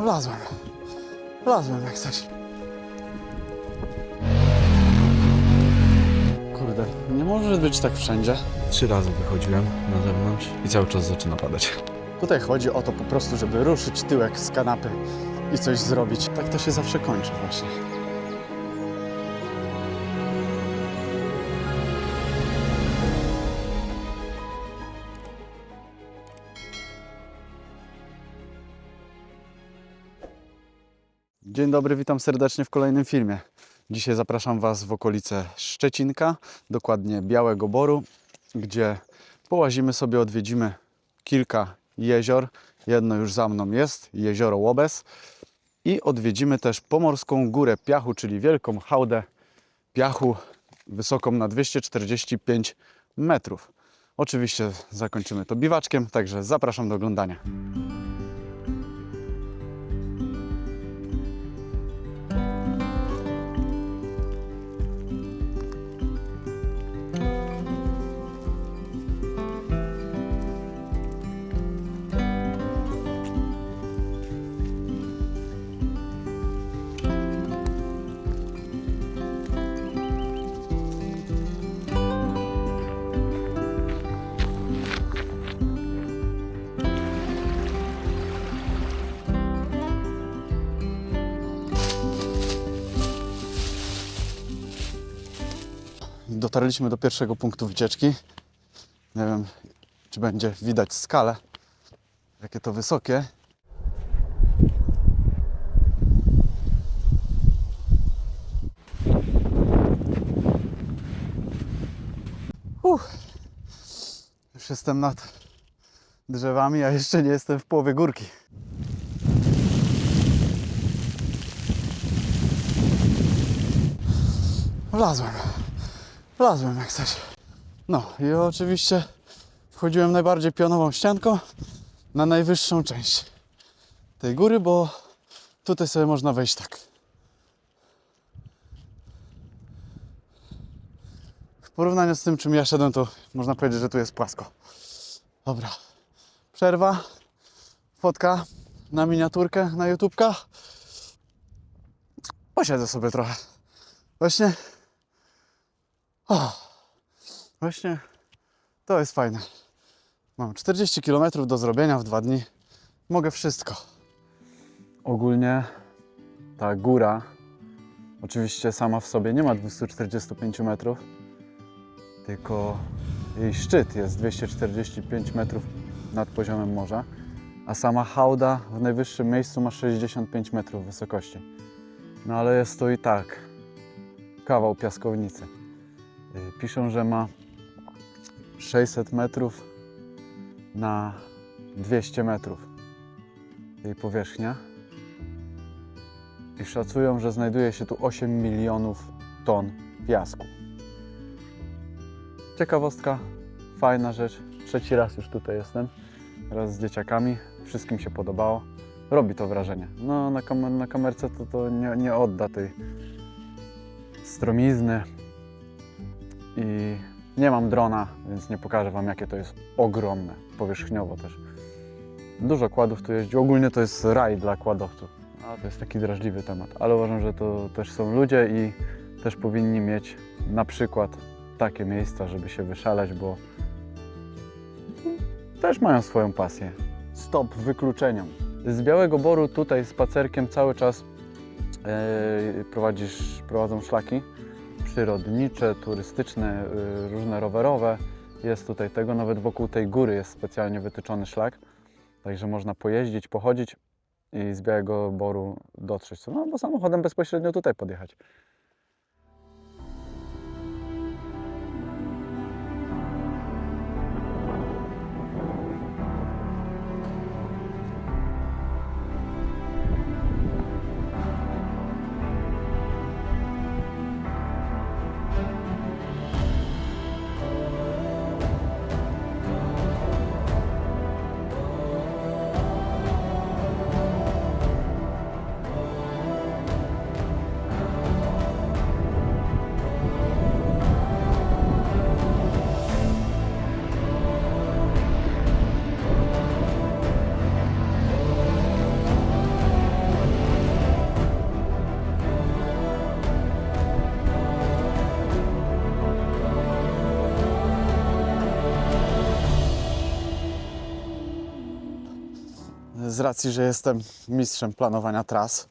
Wlazłem. Wlazłem jak coś. Kurde, nie może być tak wszędzie. Trzy razy wychodziłem na zewnątrz i cały czas zaczyna padać. Tutaj chodzi o to po prostu, żeby ruszyć tyłek z kanapy i coś zrobić. Tak to się zawsze kończy właśnie. Dzień dobry, witam serdecznie w kolejnym filmie. Dzisiaj zapraszam Was w okolice Szczecinka, dokładnie Białego Boru, gdzie połazimy sobie, odwiedzimy kilka jezior. Jedno już za mną jest, jezioro Łobez. I odwiedzimy też Pomorską Górę Piachu, czyli wielką hałdę piachu wysoką na 245 metrów. Oczywiście zakończymy to biwaczkiem, także zapraszam do oglądania. Dotarliśmy do pierwszego punktu wycieczki. Nie wiem, czy będzie widać skalę, jakie to wysokie. Uff. Już jestem nad drzewami, a jeszcze nie jestem w połowie górki. Wlazłem. Wlazłem jak coś. No i oczywiście wchodziłem najbardziej pionową ścianką na najwyższą część tej góry, bo tutaj sobie można wejść tak. W porównaniu z tym, czym ja szedłem, to można powiedzieć, że tu jest płasko. Dobra. Przerwa. Fotka na miniaturkę na YouTubka. Posiedzę sobie trochę. Właśnie o, właśnie to jest fajne. Mam 40 km do zrobienia w dwa dni. Mogę wszystko. Ogólnie ta góra, oczywiście sama w sobie nie ma 245 metrów, tylko jej szczyt jest 245 metrów nad poziomem morza, a sama hałda w najwyższym miejscu ma 65 metrów wysokości. No ale jest to i tak kawał piaskownicy. Y, Piszą, że ma 600 metrów na 200 metrów jej powierzchnia. I szacują, że znajduje się tu 8 milionów ton piasku. Ciekawostka, fajna rzecz. Trzeci raz już tutaj jestem, raz z dzieciakami. Wszystkim się podobało. Robi to wrażenie. No, na, kamer- na kamerce to, to nie, nie odda tej stromizny, i nie mam drona, więc nie pokażę Wam, jakie to jest ogromne, powierzchniowo też. Dużo kładów tu jeździ. Ogólnie to jest raj dla kładowców. A to jest taki drażliwy temat, ale uważam, że to też są ludzie i też powinni mieć na przykład takie miejsca, żeby się wyszaleć, bo też mają swoją pasję. Stop wykluczeniom. Z Białego Boru tutaj spacerkiem cały czas e, prowadzisz, prowadzą szlaki przyrodnicze, turystyczne, y, różne rowerowe. Jest tutaj tego, nawet wokół tej góry jest specjalnie wytyczony szlak, także można pojeździć, pochodzić i z Białego Boru dotrzeć. No, albo samochodem bezpośrednio tutaj podjechać. Racji, że jestem mistrzem planowania tras,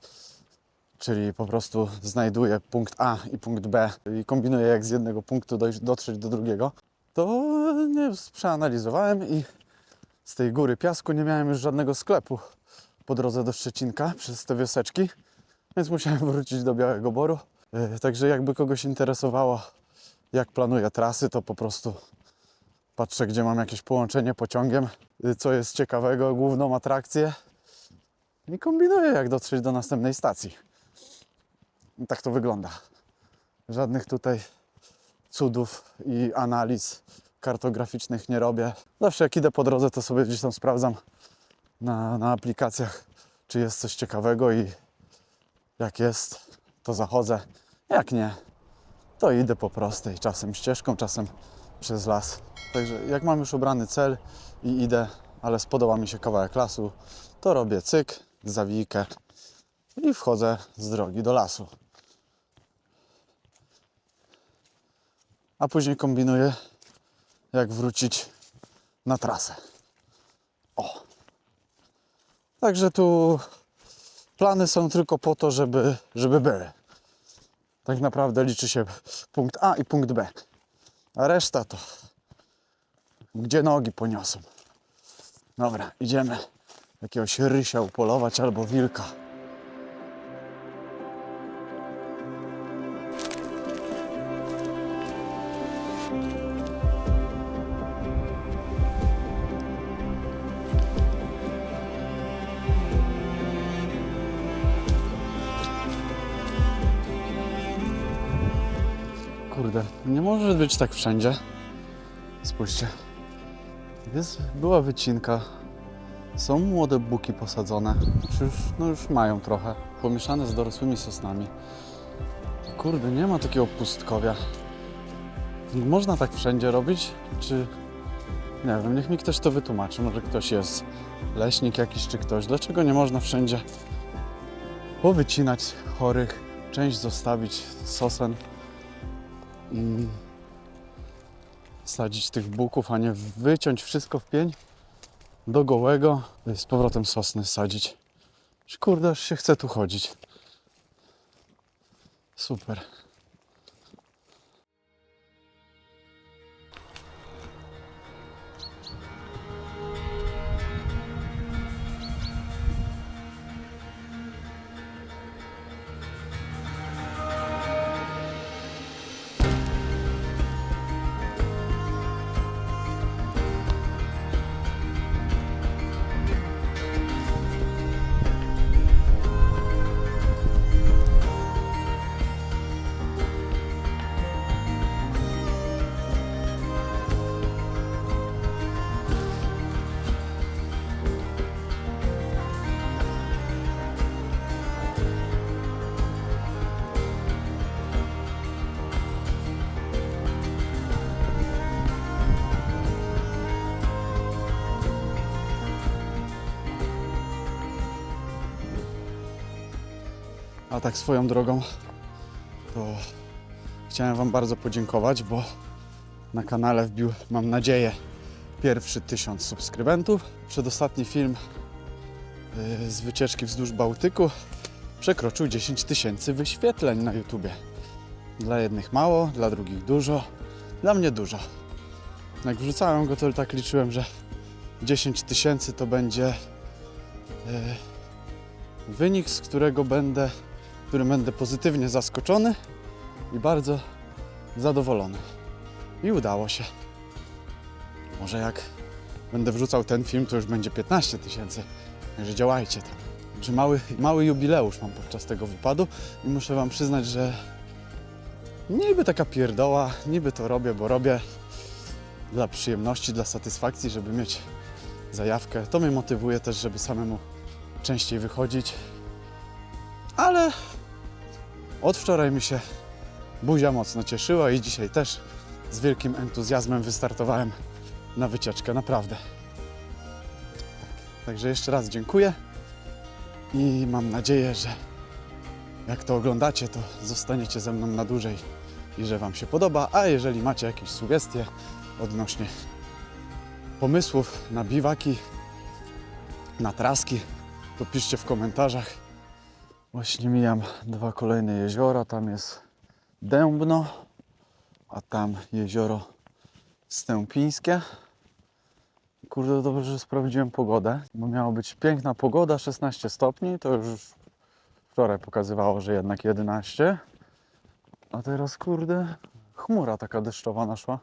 czyli po prostu znajduję punkt A i punkt B i kombinuję jak z jednego punktu dotrzeć do drugiego, to nie przeanalizowałem i z tej góry piasku nie miałem już żadnego sklepu po drodze do Szczecinka przez te wioseczki, więc musiałem wrócić do Białego Boru. Yy, Także jakby kogoś interesowało, jak planuję trasy, to po prostu patrzę, gdzie mam jakieś połączenie pociągiem, yy, co jest ciekawego, główną atrakcję i kombinuję, jak dotrzeć do następnej stacji. I tak to wygląda. Żadnych tutaj cudów i analiz kartograficznych nie robię. Zawsze jak idę po drodze, to sobie gdzieś tam sprawdzam na, na aplikacjach, czy jest coś ciekawego i jak jest, to zachodzę. Jak nie, to idę po prostej, czasem ścieżką, czasem przez las. Także jak mam już obrany cel i idę, ale spodoba mi się kawałek lasu, to robię cyk, zawijkę i wchodzę z drogi do lasu. A później kombinuję, jak wrócić na trasę. O. Także tu plany są tylko po to, żeby, żeby były. Tak naprawdę liczy się punkt A i punkt B. A reszta to gdzie nogi poniosą. Dobra, idziemy jakiegoś rysia upolować albo wilka. Kurde, nie może być tak wszędzie. Spójrzcie. Jest, była wycinka. Są młode buki posadzone. Czy Już, no już mają trochę. Pomieszane z dorosłymi sosnami. Kurde, nie ma takiego pustkowia. Można tak wszędzie robić? Czy... Nie wiem, niech mi ktoś to wytłumaczy. Może ktoś jest leśnik jakiś czy ktoś. Dlaczego nie można wszędzie powycinać chorych, część zostawić sosen i sadzić tych buków, a nie wyciąć wszystko w pień do gołego z powrotem sosny sadzić. Kurde, aż się chce tu chodzić. Super. Tak swoją drogą, to chciałem Wam bardzo podziękować, bo na kanale wbił, mam nadzieję, pierwszy tysiąc subskrybentów. Przedostatni film yy, z wycieczki wzdłuż Bałtyku przekroczył 10 tysięcy wyświetleń na YouTubie. Dla jednych mało, dla drugich dużo, dla mnie dużo. Jak wrzucałem go, to tak liczyłem, że 10 tysięcy to będzie yy, wynik, z którego będę którym będę pozytywnie zaskoczony i bardzo zadowolony. I udało się. Może jak będę wrzucał ten film, to już będzie 15 tysięcy. Także działajcie tam. Że mały, mały jubileusz mam podczas tego wypadu i muszę Wam przyznać, że niby taka pierdoła, niby to robię, bo robię dla przyjemności, dla satysfakcji, żeby mieć zajawkę. To mnie motywuje też, żeby samemu częściej wychodzić. Ale od wczoraj mi się buzia mocno cieszyła i dzisiaj też z wielkim entuzjazmem wystartowałem na wycieczkę, naprawdę. Także jeszcze raz dziękuję i mam nadzieję, że jak to oglądacie, to zostaniecie ze mną na dłużej i że Wam się podoba. A jeżeli macie jakieś sugestie odnośnie pomysłów na biwaki, na traski, to piszcie w komentarzach. Właśnie mijam dwa kolejne jeziora. Tam jest Dębno, a tam jezioro Stępińskie. Kurde, dobrze, że sprawdziłem pogodę, bo miała być piękna pogoda, 16 stopni, to już wczoraj pokazywało, że jednak 11. A teraz, kurde, chmura taka deszczowa naszła,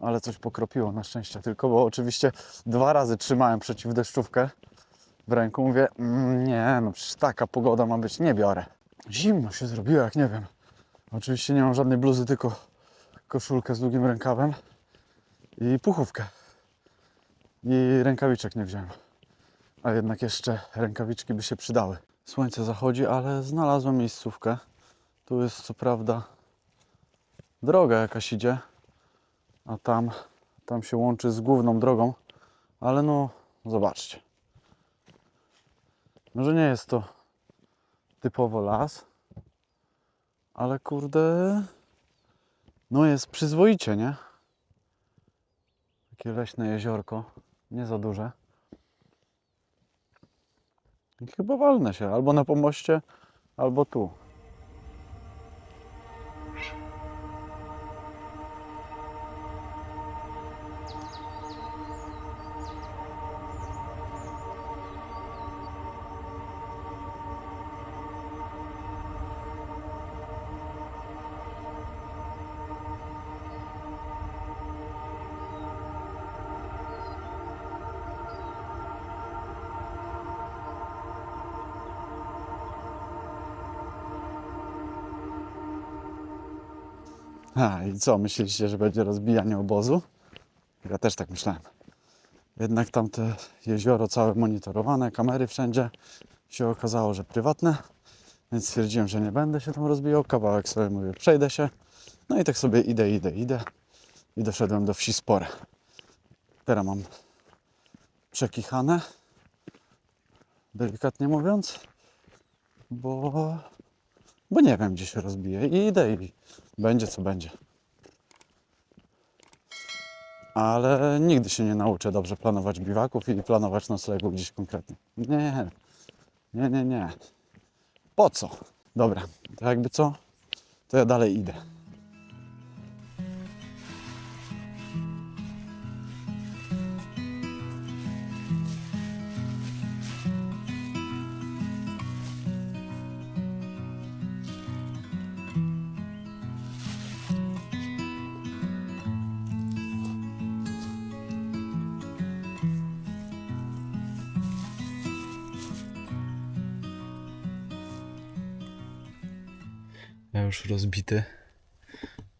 ale coś pokropiło na szczęście tylko, bo oczywiście dwa razy trzymałem przeciwdeszczówkę w ręku. Mówię, mm, nie, no przecież taka pogoda ma być, nie biorę. Zimno się zrobiło, jak nie wiem. Oczywiście nie mam żadnej bluzy, tylko koszulkę z długim rękawem i puchówkę. I rękawiczek nie wziąłem. A jednak jeszcze rękawiczki by się przydały. Słońce zachodzi, ale znalazłem miejscówkę. Tu jest co prawda droga jakaś idzie, a tam, tam się łączy z główną drogą, ale no zobaczcie. Może nie jest to typowo las, ale kurde, no jest przyzwoicie, nie? Takie leśne jeziorko, nie za duże. I chyba walnę się albo na pomoście, albo tu. A i co, myśleliście, że będzie rozbijanie obozu? Ja też tak myślałem. Jednak tamte jezioro całe monitorowane, kamery wszędzie. Się okazało, że prywatne, więc stwierdziłem, że nie będę się tam rozbijał. Kawałek sobie mówię, przejdę się. No i tak sobie idę, idę, idę. I doszedłem do wsi Spore. Teraz mam przekichane, delikatnie mówiąc, bo, bo nie wiem, gdzie się rozbije. I idę i będzie co będzie. Ale nigdy się nie nauczę dobrze planować biwaków i planować noclegu gdzieś konkretnie. Nie, nie, nie, nie. Po co? Dobra, to jakby co, to ja dalej idę. Ja już rozbity.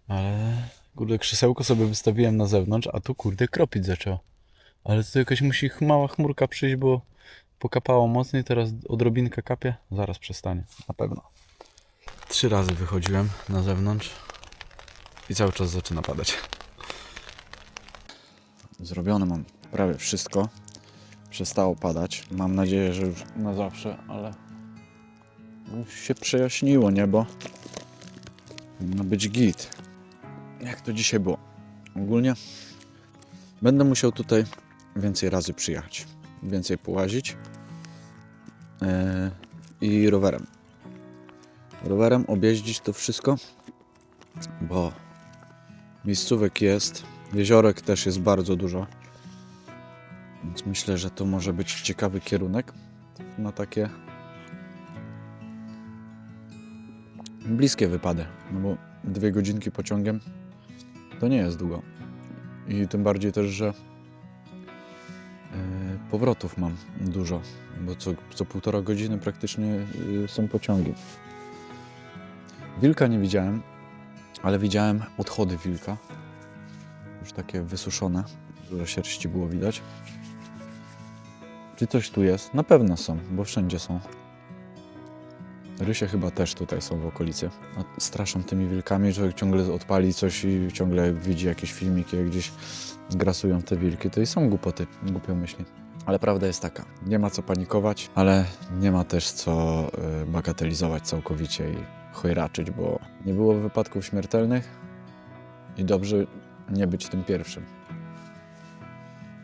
Ale kurde, krzesełko sobie wystawiłem na zewnątrz, a tu kurde kropić zaczęło. Ale to jakaś musi mała chmurka przyjść, bo pokapało mocniej, teraz odrobinkę kapie. Zaraz przestanie, na pewno. Trzy razy wychodziłem na zewnątrz i cały czas zaczyna padać. Zrobione mam prawie wszystko. Przestało padać. Mam nadzieję, że już na zawsze, ale już się przejaśniło niebo. Ma być git. Jak to dzisiaj było? Ogólnie będę musiał tutaj więcej razy przyjechać. Więcej połazić. Yy, I rowerem. Rowerem objeździć to wszystko, bo miejscówek jest, jeziorek też jest bardzo dużo. Więc myślę, że to może być ciekawy kierunek na takie bliskie wypady. No bo dwie godzinki pociągiem to nie jest długo. I tym bardziej też, że e, powrotów mam dużo, bo co, co półtora godziny praktycznie y, są pociągi. Wilka nie widziałem, ale widziałem odchody wilka. Już takie wysuszone, dużo sierści było widać. Czy coś tu jest? Na pewno są, bo wszędzie są. Rysie chyba też tutaj są w okolicy. A Straszą tymi wilkami, że ciągle odpali coś i ciągle widzi jakieś filmiki, jak gdzieś grasują te wilki. To i są głupoty, głupio myśli. Ale prawda jest taka, nie ma co panikować, ale nie ma też co y, bagatelizować całkowicie i chojraczyć, bo nie było wypadków śmiertelnych i dobrze nie być tym pierwszym.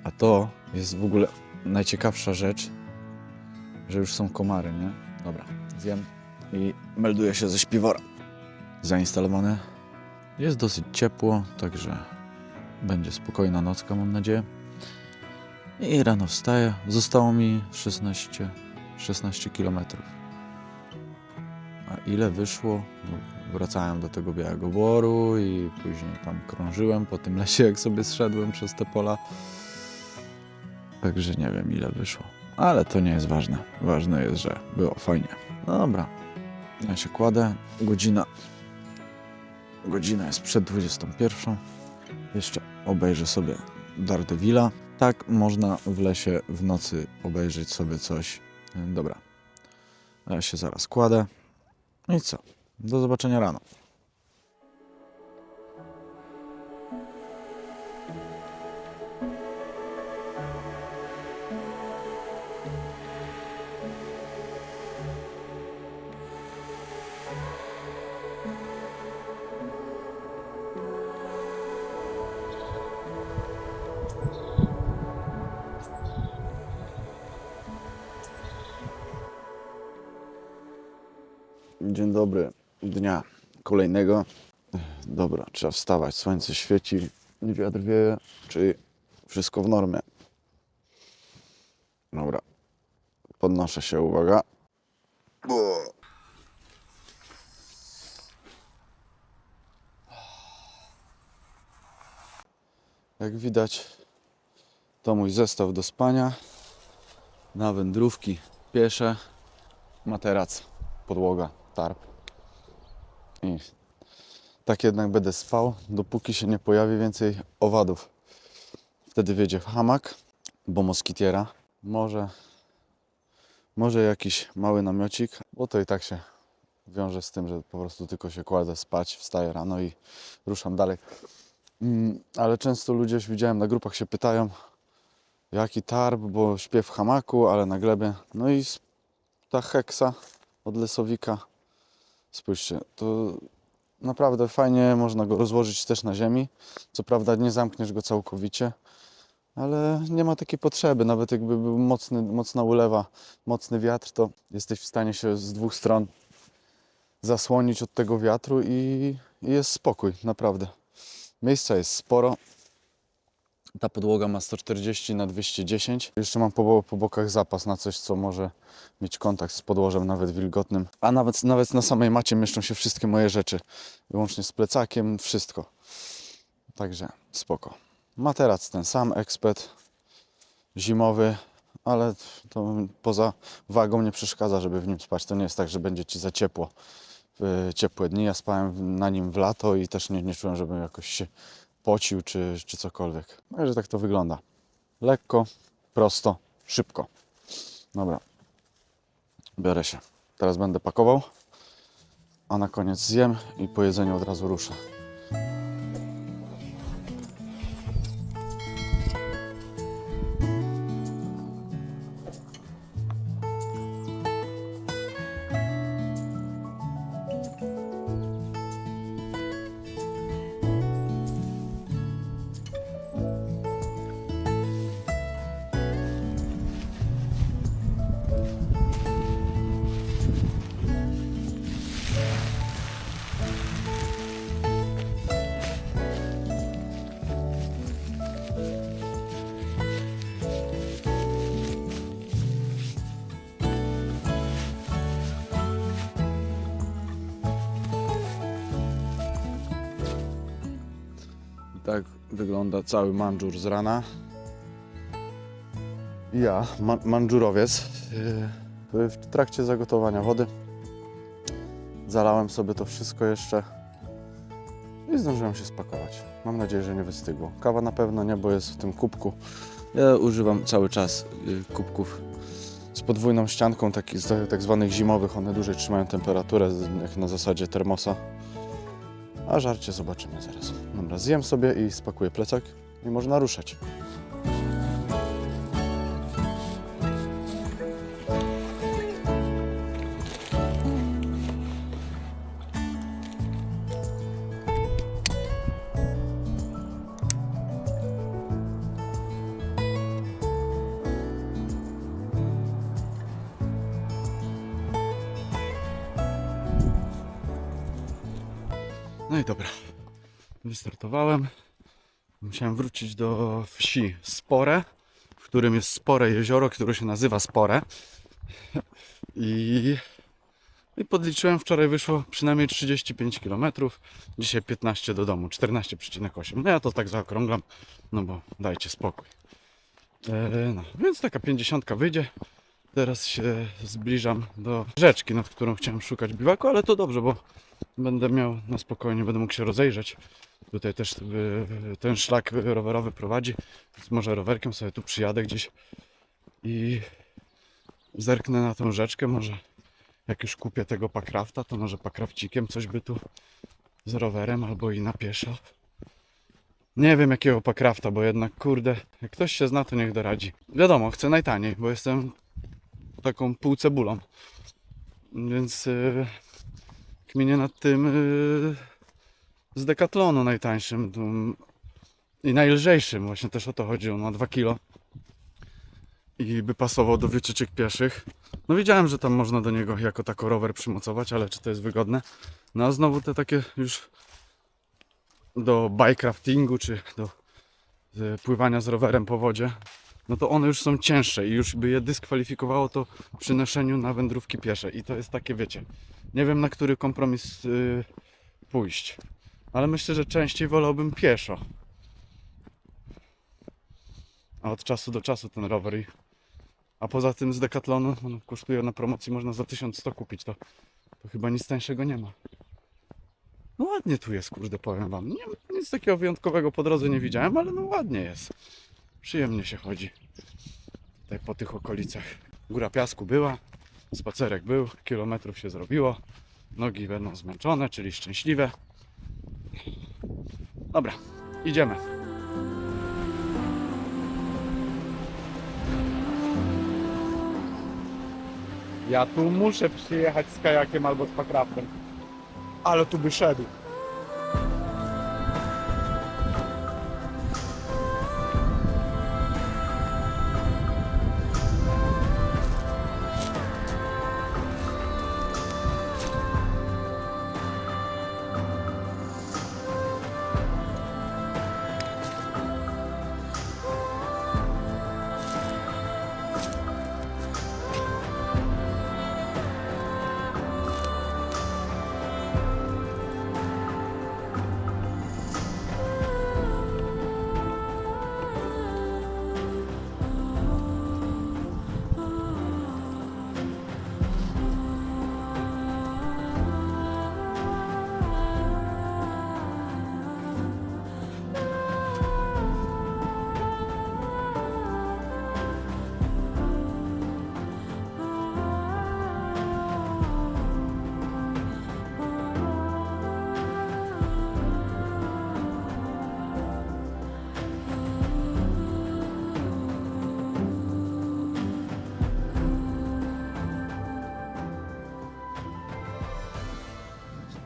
A to jest w ogóle najciekawsza rzecz, że już są komary, nie? Dobra, zjem i melduję się ze śpiwora. Zainstalowane. Jest dosyć ciepło, także będzie spokojna nocka, mam nadzieję. I rano wstaję. Zostało mi 16, 16 km. A ile wyszło? No, Wracałem do tego Białego Boru i później tam krążyłem po tym lesie, jak sobie zszedłem przez te pola. Także nie wiem ile wyszło. Ale to nie jest ważne. Ważne jest, że było fajnie. No dobra. Ja się kładę. Godzina. Godzina jest przed 21. Jeszcze obejrzę sobie Daredevila. Tak można w lesie w nocy obejrzeć sobie coś. Dobra. Ja się zaraz kładę. No i co? Do zobaczenia rano. Dobry dnia kolejnego. Dobra, trzeba wstawać. Słońce świeci, wiatr wieje, czyli wszystko w normie. Dobra, podnoszę się, uwaga. O. Jak widać, to mój zestaw do spania. Na wędrówki piesze, materac podłoga, tarp. I tak jednak będę spał, dopóki się nie pojawi więcej owadów. Wtedy wiedzie w hamak, bo moskitiera. Może, może jakiś mały namiocik, bo to i tak się wiąże z tym, że po prostu tylko się kładę spać, wstaję rano i ruszam dalej. Mm, Ale często ludzie, widziałem na grupach, się pytają, jaki tarp, bo śpię w hamaku, ale na glebie. No i ta heksa od lesowika. Spójrzcie, to naprawdę fajnie można go rozłożyć też na ziemi. Co prawda nie zamkniesz go całkowicie, ale nie ma takiej potrzeby. Nawet jakby był mocny, mocna ulewa, mocny wiatr, to jesteś w stanie się z dwóch stron zasłonić od tego wiatru i, i jest spokój, naprawdę. Miejsca jest sporo. Ta podłoga ma 140 na 210. Jeszcze mam po, po bokach zapas na coś, co może mieć kontakt z podłożem nawet wilgotnym. A nawet, nawet na samej macie mieszczą się wszystkie moje rzeczy. Wyłącznie z plecakiem, wszystko. Także spoko. Materac ten sam, ekspert zimowy, ale to poza wagą nie przeszkadza, żeby w nim spać. To nie jest tak, że będzie ci za ciepło w ciepłe dni. Ja spałem na nim w lato i też nie, nie czułem, żebym jakoś się pocił czy, czy cokolwiek. Także tak to wygląda. Lekko, prosto, szybko. Dobra. Biorę się. Teraz będę pakował, a na koniec zjem i po jedzeniu od razu ruszę. Wygląda cały mandżur z rana. Ja, ma mandżurowiec, yy, w trakcie zagotowania wody zalałem sobie to wszystko jeszcze i zdążyłem się spakować. Mam nadzieję, że nie wystygło. Kawa na pewno nie, bo jest w tym kubku. Ja używam cały czas yy, kubków z podwójną ścianką, taki, z tak zwanych zimowych. One dłużej trzymają temperaturę, jak na zasadzie termosa. A żarcie zobaczymy zaraz. Dobra, zjem sobie i spakuję plecak i można ruszać. I dobra. Wystartowałem. Musiałem wrócić do wsi Spore, w którym jest spore jezioro, które się nazywa Spore. I, i podliczyłem, wczoraj wyszło przynajmniej 35 km, dzisiaj 15 do domu, 14,8. No ja to tak zaokrąglam, no bo dajcie spokój. E, no, więc taka 50 wyjdzie. Teraz się zbliżam do rzeczki, nad którą chciałem szukać biwaku, ale to dobrze, bo będę miał na spokojnie, będę mógł się rozejrzeć. Tutaj też y, ten szlak rowerowy prowadzi, więc może rowerkiem sobie tu przyjadę gdzieś i zerknę na tą rzeczkę. Może jak już kupię tego pakrafta, to może pakrafcikiem coś by tu z rowerem albo i na pieszo. Nie wiem jakiego pakrafta, bo jednak kurde, jak ktoś się zna, to niech doradzi. Wiadomo, chcę najtaniej, bo jestem taką półcebulą. Więc yy, kminię nad tym yy, z Decathlonu najtańszym tym, i najlżejszym. Właśnie też o to chodzi. On ma 2 kg i by pasował do wycieczek pieszych. No wiedziałem, że tam można do niego jako tako rower przymocować, ale czy to jest wygodne? No a znowu te takie już do bikecraftingu czy do e, pływania z rowerem po wodzie, no to one już są cięższe i już by je dyskwalifikowało to przy noszeniu na wędrówki piesze. I to jest takie, wiecie, nie wiem na który kompromis yy, pójść. Ale myślę, że częściej wolałbym pieszo. A od czasu do czasu ten rower. I... A poza tym z Decathlonu on kosztuje na promocji, można za 1100 kupić. To, to chyba nic tańszego nie ma. No ładnie tu jest, kurde, powiem wam. Nie, nic takiego wyjątkowego po drodze nie widziałem, ale no ładnie jest. Przyjemnie się chodzi. Tutaj po tych okolicach. Góra piasku była, spacerek był, kilometrów się zrobiło. Nogi będą zmęczone, czyli szczęśliwe. Dobra, idziemy. Ja tu muszę przyjechać z kajakiem albo z pakraftem. Ale tu by szedł.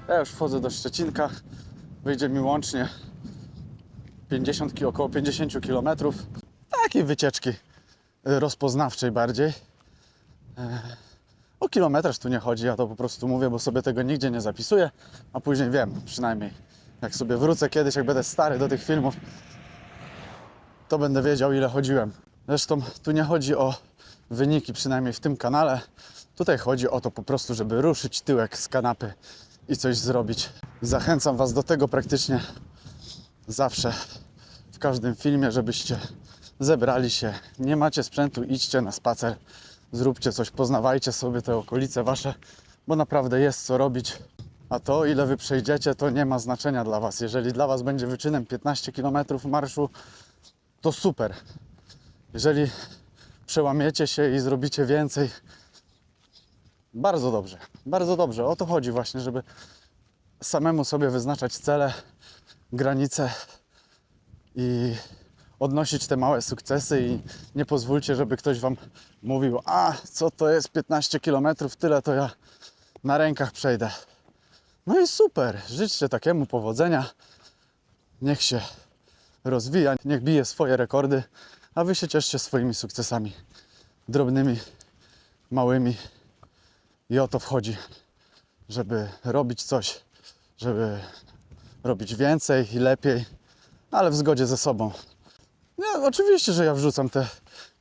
Ja już wchodzę do Szczecinka. Wyjdzie mi łącznie 50, ki- około 50 km. Takiej wycieczki rozpoznawczej bardziej. E, O kilometraż tu nie chodzi, ja to po prostu mówię, bo sobie tego nigdzie nie zapisuję, a później wiem, przynajmniej jak sobie wrócę kiedyś, jak będę stary do tych filmów, to będę wiedział ile chodziłem. Zresztą tu nie chodzi o wyniki, przynajmniej w tym kanale. Tutaj chodzi o to po prostu, żeby ruszyć tyłek z kanapy i coś zrobić. Zachęcam Was do tego praktycznie zawsze w każdym filmie, żebyście zebrali się. Nie macie sprzętu, idźcie na spacer, zróbcie coś, poznawajcie sobie te okolice Wasze, bo naprawdę jest co robić. A to, ile Wy przejdziecie, to nie ma znaczenia dla Was. Jeżeli dla Was będzie wyczynem 15 km marszu, to super. Jeżeli przełamiecie się i zrobicie więcej, bardzo dobrze, bardzo dobrze. O to chodzi właśnie, żeby samemu sobie wyznaczać cele, granice i odnosić te małe sukcesy i nie pozwólcie, żeby ktoś wam mówił, a co to jest 15 km, tyle to ja na rękach przejdę. No i super, życzcie takiemu powodzenia. Niech się rozwija, niech bije swoje rekordy, a wy się cieszcie swoimi sukcesami drobnymi, małymi. I o to wchodzi, żeby robić coś, żeby robić więcej i lepiej, ale w zgodzie ze sobą. Oczywiście, że ja wrzucam te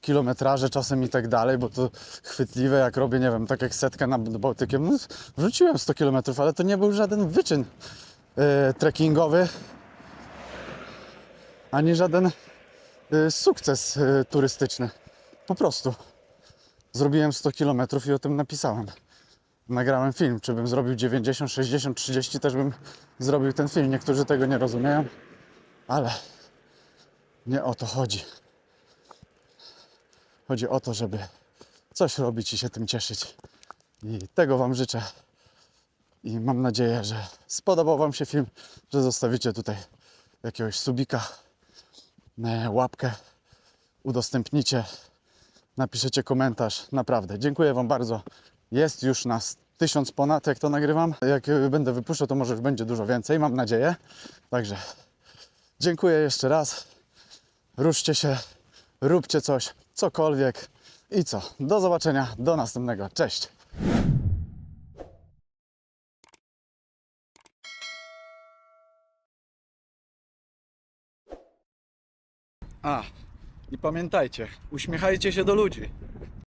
kilometraże czasem i tak dalej, bo to chwytliwe, jak robię, nie wiem, tak jak setkę nad Bałtykiem, no, wrzuciłem 100 kilometrów, ale to nie był żaden wyczyn e, trekkingowy, ani żaden e, sukces e, turystyczny. Po prostu zrobiłem 100 kilometrów i o tym napisałem. Nagrałem film, czy bym zrobił 90, 60, 30, też bym zrobił ten film. Niektórzy tego nie rozumieją, ale nie o to chodzi. Chodzi o to, żeby coś robić i się tym cieszyć. I tego Wam życzę. I mam nadzieję, że spodobał Wam się film, że zostawicie tutaj jakiegoś subika, e, łapkę, udostępnicie, napiszecie komentarz. Naprawdę, dziękuję Wam bardzo. Jest już nas tysiąc ponad, jak to nagrywam. Jak e, będę wypuszczał, to może już będzie dużo więcej, mam nadzieję. Także dziękuję jeszcze raz. Ruszcie się, róbcie coś, cokolwiek. I co? Do zobaczenia, do następnego. Cześć! A, i pamiętajcie, uśmiechajcie się do ludzi.